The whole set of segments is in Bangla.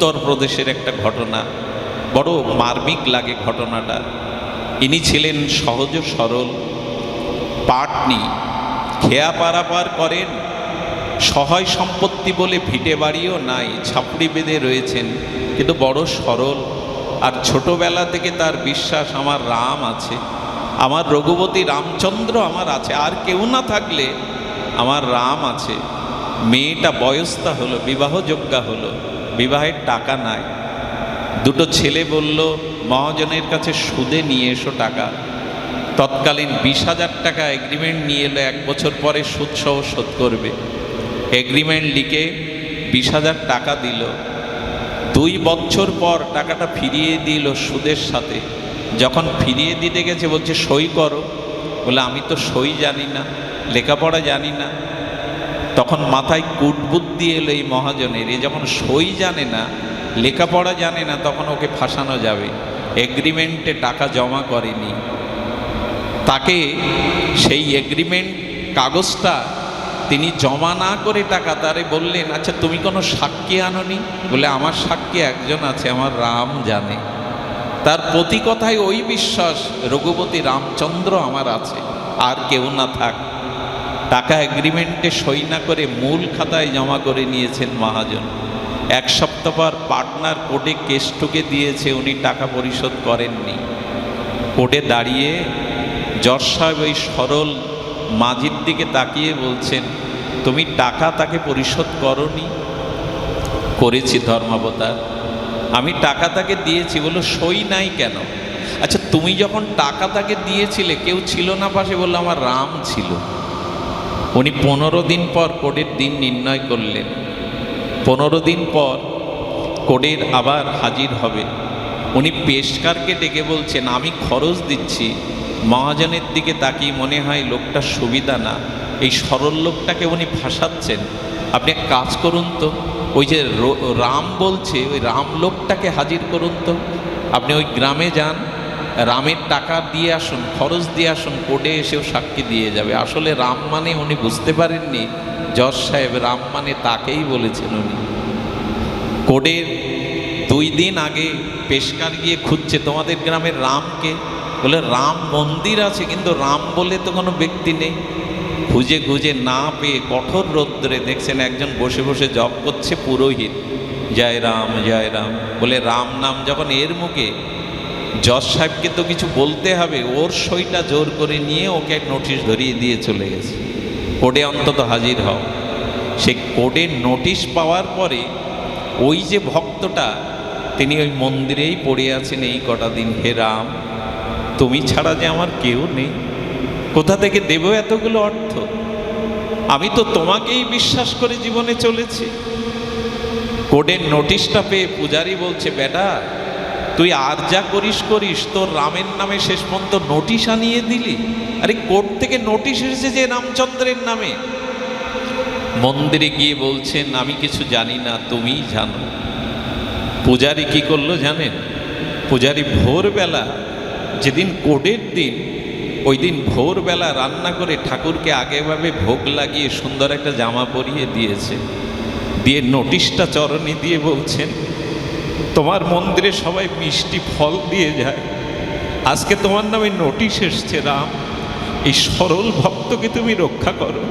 উত্তরপ্রদেশের একটা ঘটনা, বড় মার্মিক লাগে ঘটনাটা। ইনি ছিলেন সহজ সরল, পাটনি, খেয়া পারাপার করেন, সহায় সম্পত্তি বলে ভিটে বাড়িও নাই, ছাপড়ি বেঁধে রয়েছেন, কিন্তু বড় সরল। আর ছোটবেলা থেকে তার বিশ্বাস, আমার রাম আছে, আমার রঘুপতি রামচন্দ্র আমার আছে, আর কেউ না থাকলে আমার রাম আছে। মেয়েটা বয়স্তা হলো, বিবাহযোগ্যা হলো। বিবাহের টাকা নাই। দুটো ছেলে বলল, মহাজনের কাছে সুদে নিয়ে এসো টাকা। তৎকালীন বিশ হাজার টাকা এগ্রিমেন্ট নিয়ে এলো, এক বছর পরে সুদ সহ শোধ করবে। এগ্রিমেন্ট লিখে বিশ হাজার টাকা দিল। দুই বছর পর টাকাটা ফিরিয়ে দিল সুদের সাথে। যখন ফিরিয়ে দিতে গেছে, বলছে, সই করো। বলে, আমি তো সই জানি না, লেখাপড়া জানি না। তখন মাথায় কুটবুদ্ধি এলো এই মহাজনের। এ যখন সই জানে না, লেখাপড়া জানে না, তখন ওকে ফাঁসানো যাবে। এগ্রিমেন্টে টাকা জমা করেনি। তাকে সেই এগ্রিমেন্ট কাগজটা তিনি জমা না করে টাকা তারে বললেন আচ্ছা তুমি কোনো সাক্ষী আনোনি? বলে, আমার সাক্ষী একজন আছে, আমার রাম জানে। তার প্রতি কথায় ওই বিশ্বাস, রঘুপতি রামচন্দ্র আমার আছে। আর কেউ না থাক। টাকা এগ্রিমেন্টে সই না করে মূল খাতায় জমা করে নিয়েছেন মহাজন। এক সপ্তাহ পর পার্টনার কোর্টে কেস ঠুকে দিয়েছে, উনি টাকা পরিশোধ করেননি। কোর্টে দাঁড়িয়ে জজ সাহেব ওই সরল মাঝির দিকে তাকিয়ে বলছেন, তুমি টাকা তাকে পরিশোধ করনি? করেছি ধর্মাবতার। আমি টাকা তাকে দিয়েছি বলো সই নাই কেন? আচ্ছা তুমি যখন টাকা তাকে দিয়েছিলে, কেউ ছিল না পাশে? বলল, আমার রাম ছিল। উনি পনেরো দিন পর কোর্টের দিন নির্ণয় করলেন। পনেরো দিন পর কোর্টের আবার হাজির হবে। উনি পেশকারকে ডেকে বলছেন, আমি খরচ দিচ্ছি। মহাজনের দিকে তাকিয়ে মনে হয় লোকটা সুবিধা না। এই সরল লোকটাকে উনি ফাঁসাচ্ছেন। আপনি কাজ করুন তো। ওই যে রাম বলছে, ওই রাম লোকটাকে হাজির করুন তো। আপনি ওই গ্রামে যান রামের টাকা দিয়ে আসুন, খরচ দিয়ে আসুন, কোর্টে এসেও সাক্ষী দিয়ে যাবে। আসলে রাম মানে উনি বুঝতে পারেননি, জজ সাহেব রাম মানে তাকেই বলেছেন উনি। কোর্টের দুই দিন আগে পেশকার গিয়ে খুঁজছে, তোমাদের গ্রামের রামকে? বলে, রাম মন্দির আছে, কিন্তু রাম বলে তো কোনো ব্যক্তি নেই। খুঁজে খুঁজে না পেয়ে কঠোর রৌদ্রে দেখছেন একজন বসে বসে জপ করছে পুরোহিত। জয় রাম জয় রাম। বলে, রাম নাম যখন এর মুখে জজ সাহেবকে তো কিছু বলতে হবে। ওর সইটা জোর করে নিয়ে ওকে এক নোটিশ ধরিয়ে দিয়ে চলে গেছে। কোর্টে অন্তত হাজির হও। সে কোর্টের নোটিশ পাওয়ার পরে ওই যে ভক্তটা, তিনি ওই মন্দিরেই পড়ে আছেন এই কটা দিন। হে রাম, তুমি ছাড়া যে আমার কেউ নেই। কোথা থেকে দেব এতগুলো অর্থ? আমি তো তোমাকেই বিশ্বাস করে জীবনে চলেছি। কোর্টের নোটিশটা পেয়ে পূজারি বলছে, বেটা তুই আর যা করিস করিস, তোর রামের নামে শেষ পর্যন্ত নোটিশ আনিয়ে দিলি? আরে কোর্ট থেকে নোটিশ এসেছে যে রামচন্দ্রের নামে। মন্দিরে গিয়ে বলছেন, আমি কিছু জানি না তুমিই জানো। পূজারি কি করল জানেন? পূজারি ভোরবেলা, যেদিন কোডের দিন, ওই দিন ভোরবেলা রান্না করে ঠাকুরকে আগেভাবে ভোগ লাগিয়ে সুন্দর একটা জামা পরিয়ে দিয়েছে। দিয়ে নোটিশটা চরণে দিয়ে বলছেন তোমার মন্দিরে সবাই মিষ্টি ফল দিয়ে যায়। আজকে তোমার নামে নোটিশ এসছে, রাম। এই সরল ভক্তকে তুমি রক্ষা করো।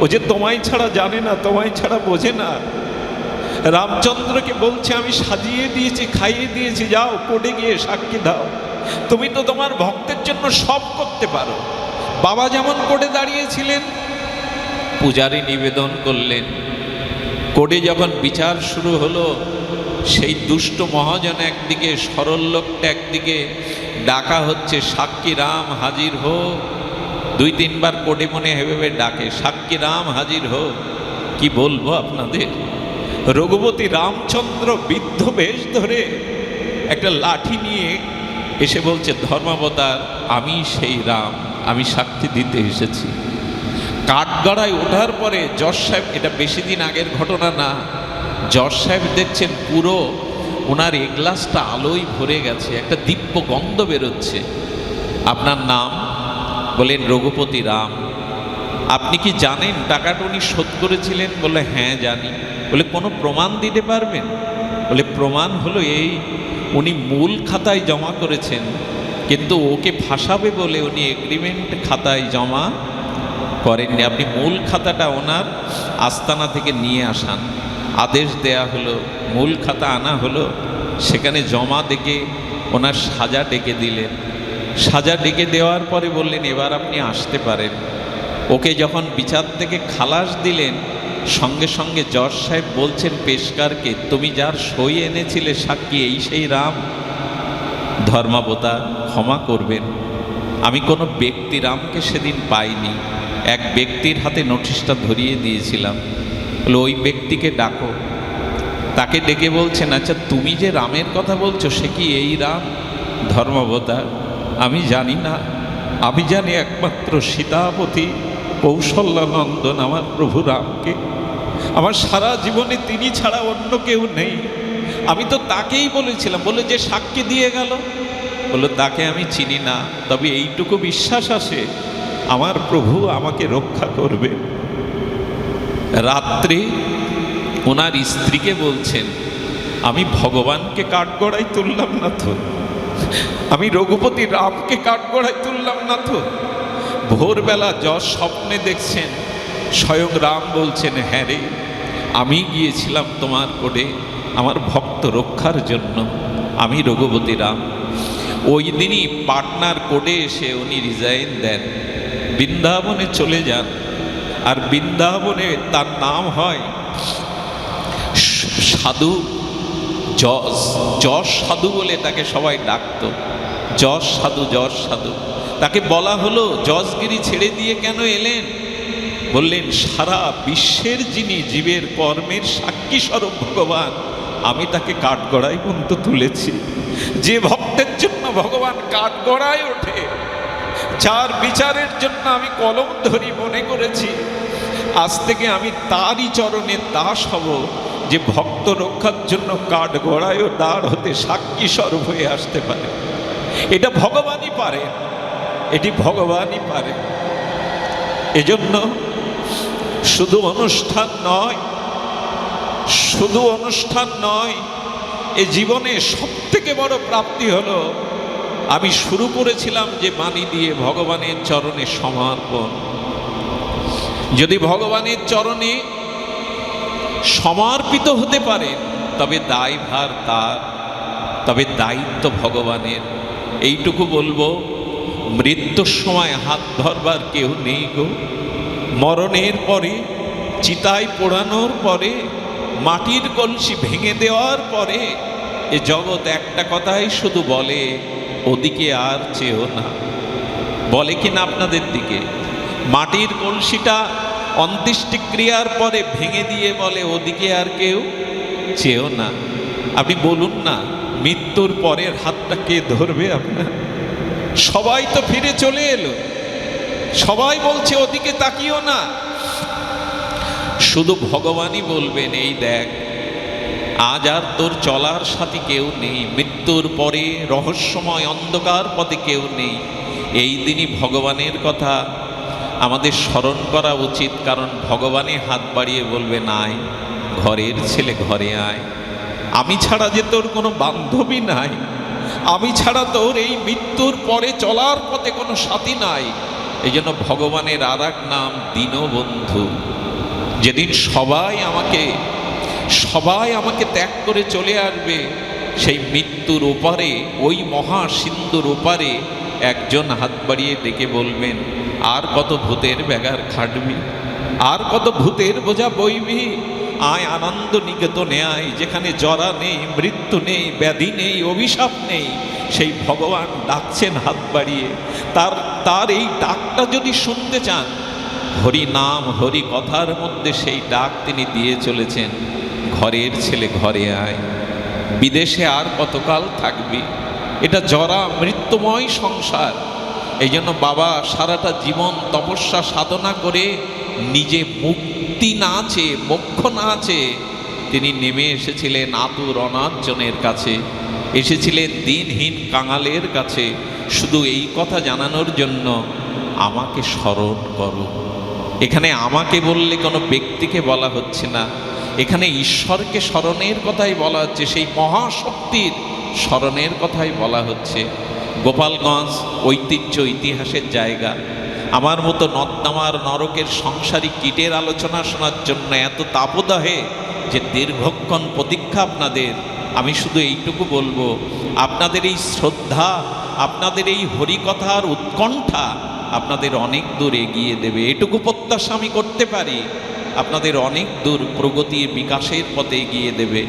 ও যে তোমায় ছাড়া জানে না, তোমায় ছাড়া বোঝে না। রামচন্দ্রকে বলছে, আমি সাজিয়ে দিয়েছি, খাইয়ে দিয়েছি, যাও, কোর্টে গিয়ে সাক্ষী দাও। তুমি তো তোমার ভক্তের জন্য সব করতে পারো। বাবা যেমন কোর্টে দাঁড়িয়েছিলেন, পূজারী নিবেদন করলেন। কোর্টে যখন বিচার শুরু হলো সেই দুষ্ট মহাজন একদিকে, সরল লোকটা একদিকে, ডাকা হচ্ছে, সাক্ষী রাম হাজির হো। দুই তিনবার কোর্টে মনে ভেবে ডাকে, সাক্ষী রাম হাজির হো। কি বলব আপনাদের? রঘুপতি রামচন্দ্র বৃদ্ধ বেশ ধরে একটা লাঠি নিয়ে এসে বলছে, ধর্মাবতার, আমি সেই রাম, আমি সাক্ষী দিতে এসেছি। কাঠগড়ায় ওঠার পরে যশ সাহেব, এটা বেশি দিন আগের ঘটনা না জজ সাহেব দেখছেন পুরো ওনার এ গ্লাসটা আলোয় ভরে গেছে, একটা দিব্য গন্ধ বেরোচ্ছে। আপনার নাম? বলেন, রঘুপতি রাম। আপনি কি জানেন টাকাটা উনি শোধ করেছিলেন? বলে হ্যাঁ জানি। বলে, কোনো প্রমাণ দিতে পারবেন? বলে, প্রমাণ হলো এই, উনি মূল খাতায় জমা করেছেন, কিন্তু ওকে ফাঁসাবে বলে উনি এগ্রিমেন্ট খাতায় জমা করেননি। আপনি মূল খাতাটা ওনার আস্তানা থেকে নিয়ে আসান। আদেশ দেয়া হলো, মূল খাতা আনা হলো, সেখানে জমা ডেকে ওনার সাজা ডেকে দিলেন। সাজা ডেকে দেওয়ার পরে বললেন, এবার আপনি আসতে পারেন। ওকে যখন বিচার থেকে খালাস দিলেন, সঙ্গে সঙ্গে জজ সাহেব বলছেন, পেশকারকে, তুমি যার সই এনেছিলে সাক্ষী, এই সেই রাম। ধর্মাবতার ক্ষমা করবেন। আমি কোনো ব্যক্তি রামকে সেদিন পাইনি। এক ব্যক্তির হাতে নোটিশটা ধরিয়ে দিয়েছিলাম। বলে, ওই ব্যক্তিকে ডাকো। তাকে ডেকে বলছেন আচ্ছা তুমি যে রামের কথা বলছো, সে কি এই রাম? ধর্মাবতার, আমি জানি না। আমি জানি একমাত্র সীতাপতি কৌশল্যানন্দন আমার প্রভু রামকে। আমার সারা জীবনে তিনি ছাড়া অন্য কেউ নেই। আমি তো তাকেই বলেছিলাম। বলে, যে সাক্ষী দিয়ে গেল? বলল তাকে আমি চিনি না। তবে এইটুকু বিশ্বাস আসে আমার প্রভু আমাকে রক্ষা করবে রাত্রে ওনার স্ত্রীকে বলছেন, আমি ভগবানকে কাঠগড়ায় তুললাম না তো। আমি রঘুপতি রামকে কাঠগড়ায় তুললাম না তো। ভোরবেলা যশ স্বপ্নে দেখছেন, স্বয়ং রাম বলছেন হ্যাঁ রে, আমি গিয়েছিলাম তোমার কোডে আমার ভক্ত রক্ষার জন্য। আমি রঘুপতি রাম। ওই দিনই পাটনার কোডে এসে উনি রিজাইন দেন। বৃন্দাবনে চলে যান। আর বৃন্দাবনে তার নাম হয় সাধু যশ যশ সাধু বলে তাকে সবাই ডাকত। যশ সাধু যশ সাধু। তাকে বলা হলো, যশগিরি ছেড়ে দিয়ে কেন এলেন? বললেন, সারা বিশ্বের যিনি জীবের কর্মের সাক্ষী স্বরূপ ভগবান, আমি তাকে কাঠগড়ায় পর্যন্ত তুলেছি। যে ভক্তের জন্য ভগবান কাঠগড়ায় ওঠে, যার বিচারের জন্য আমি কলম ধরি মনে করেছি আজ থেকে আমি তারই চরণে দাস হব যে ভক্ত রক্ষার জন্য কাঠ গড়ায়ও দাঁড় হতে সাক্ষী স্বরূপ হয়ে আসতে পারে। এটা ভগবানই পারে, এটি ভগবানই পারে। এজন্য শুধু অনুষ্ঠান নয়, শুধু অনুষ্ঠান নয়, এ জীবনে সব থেকে বড় প্রাপ্তি হলো, আমি শুরু করেছিলাম যে বাণী দিয়ে ভগবানের চরণে সমর্পণ। যদি ভগবানের চরণে সমর্পিত হতে পারে, তবে দায়ভার তার। তবে দায়িত্ব ভগবানের। এইটুকু বলব, মৃত্যুর সময় হাত ধরবার কেউ নেই গো। মরণের পরে, চিতায় পোড়ানোর পরে, মাটির কলসি ভেঙে দেওয়ার পরে, এ জগৎ একটা কথাই শুধু বলে, ওদিকে আর চেয়েও না। বলে কি না আপনাদের দিকে? মাটির কলসিটা অন্ত্যেষ্টিক্রিয়ার পরে ভেঙে দিয়ে বলে, ওদিকে আর কেউ চেয়েও না। আপনি বলুন না, মৃত্যুর পরের হাতটা কে ধরবে আপনার? সবাই তো ফিরে চলে এলো। সবাই বলছে, ওদিকে তাকিও না। শুধু ভগবানই বলবেন, এই দেখ, আজ আর তোর চলার সাথে কেউ নেই, মৃত্যুর পরে রহস্যময় অন্ধকার পথে কেউ নেই। এই দিনই ভগবানের কথা আমাদের স্মরণ করা উচিত, কারণ ভগবানই হাত বাড়িয়ে বলবে, নাই, ঘরের ছেলে ঘরে আয়। আমি ছাড়া যে তোর কোনো বান্ধবী নাই। আমি ছাড়া তোর এই মৃত্যুর পরে চলার পথে কোনো সাথী নাই। এই জন্য ভগবানের আর নাম দীনবন্ধু। যেদিন সবাই আমাকে সবাই আমাকে ত্যাগ করে চলে আসবে, সেই মৃত্যুর ওপারে, ওই মহা সিন্ধুর ওপারে একজন হাত বাড়িয়ে ডেকে বলবেন আর কত ভূতের ব্যাগার খাটবি? আর কত ভূতের বোঝা বইবি? আয় আনন্দ নিকেতনে আয়, যেখানে জরা নেই, মৃত্যু নেই, ব্যাধি নেই, অভিশাপ নেই। সেই ভগবান ডাকছেন হাত বাড়িয়ে। তার তার এই ডাকটা যদি শুনতে চান, হরি নাম, হরি কথার মধ্যে সেই ডাক তিনি দিয়ে চলেছেন। ঘরের ছেলে ঘরে আয়। বিদেশে আর কতকাল থাকবি? এটা জরা, মৃত্যুময় সংসার। এই জন্য বাবা সারাটা জীবন তপস্যা সাধনা করে নিজে মুক্তি না চেয়ে, মোক্ষ না চেয়ে তিনি নেমে এসেছিলেন আতুর অনার্জনের কাছে। এসেছিলেন দিনহীন কাঙালের কাছে। শুধু এই কথা জানানোর জন্য আমাকে স্মরণ করো। এখানে আমাকে বললে কোনো ব্যক্তিকে বলা হচ্ছে না। এখানে ঈশ্বরকে স্মরণের কথাই বলা হচ্ছে, সেই মহাশক্তির স্মরণের কথাই বলা হচ্ছে। গোপালগঞ্জ ঐতিহ্য ইতিহাসের জায়গা। আমার মতো নর্দমার নরকের সংসারী কীটের আলোচনা শোনার জন্য এত তাপদাহে যে দীর্ঘক্ষণ প্রতীক্ষা আপনাদের। আমি শুধু এইটুকু বলব, আপনাদের এই শ্রদ্ধা, আপনাদের এই হরিকথার উৎকণ্ঠা আপনাদের অনেক দূর এগিয়ে দেবে। এটুকু প্রত্যাশা আমি করতে পারি। আপনাদের অনেক দূর প্রগতির বিকাশের পথে এগিয়ে দেবে।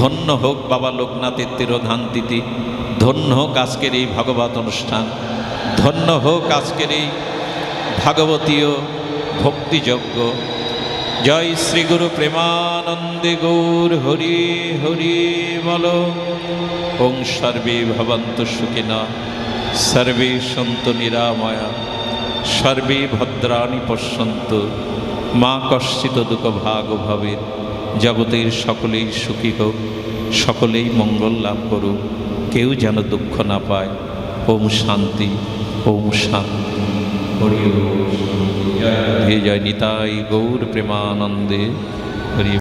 ধন্য হোক বাবা লোকনাথের তিরোধান তিথি ধন্য হোক আজকের এই ভাগবত অনুষ্ঠান, ধন্য হোক আজকের এই ভাগবতীয় ভক্তিযজ্ঞ। জয় শ্রী গুরু প্রেমানন্দে গৌর হরি হরি বল। ওং সর্বে ভবন্ত সুখিনা, সর্বে সন্ত নিরাময়া, সর্বে ভদ্রাণী পশ্যন্ত। মা কশ্চিত দুঃখ ভাগ ভাবে জগতের সকলেই সুখী হোক, সকলেই মঙ্গল লাভ করুক, কেউ যেন দুঃখ না পায়। ওম শান্তি ওম শান্তি। হরি জয় নিতাই গৌর প্রেমানন্দে। হরি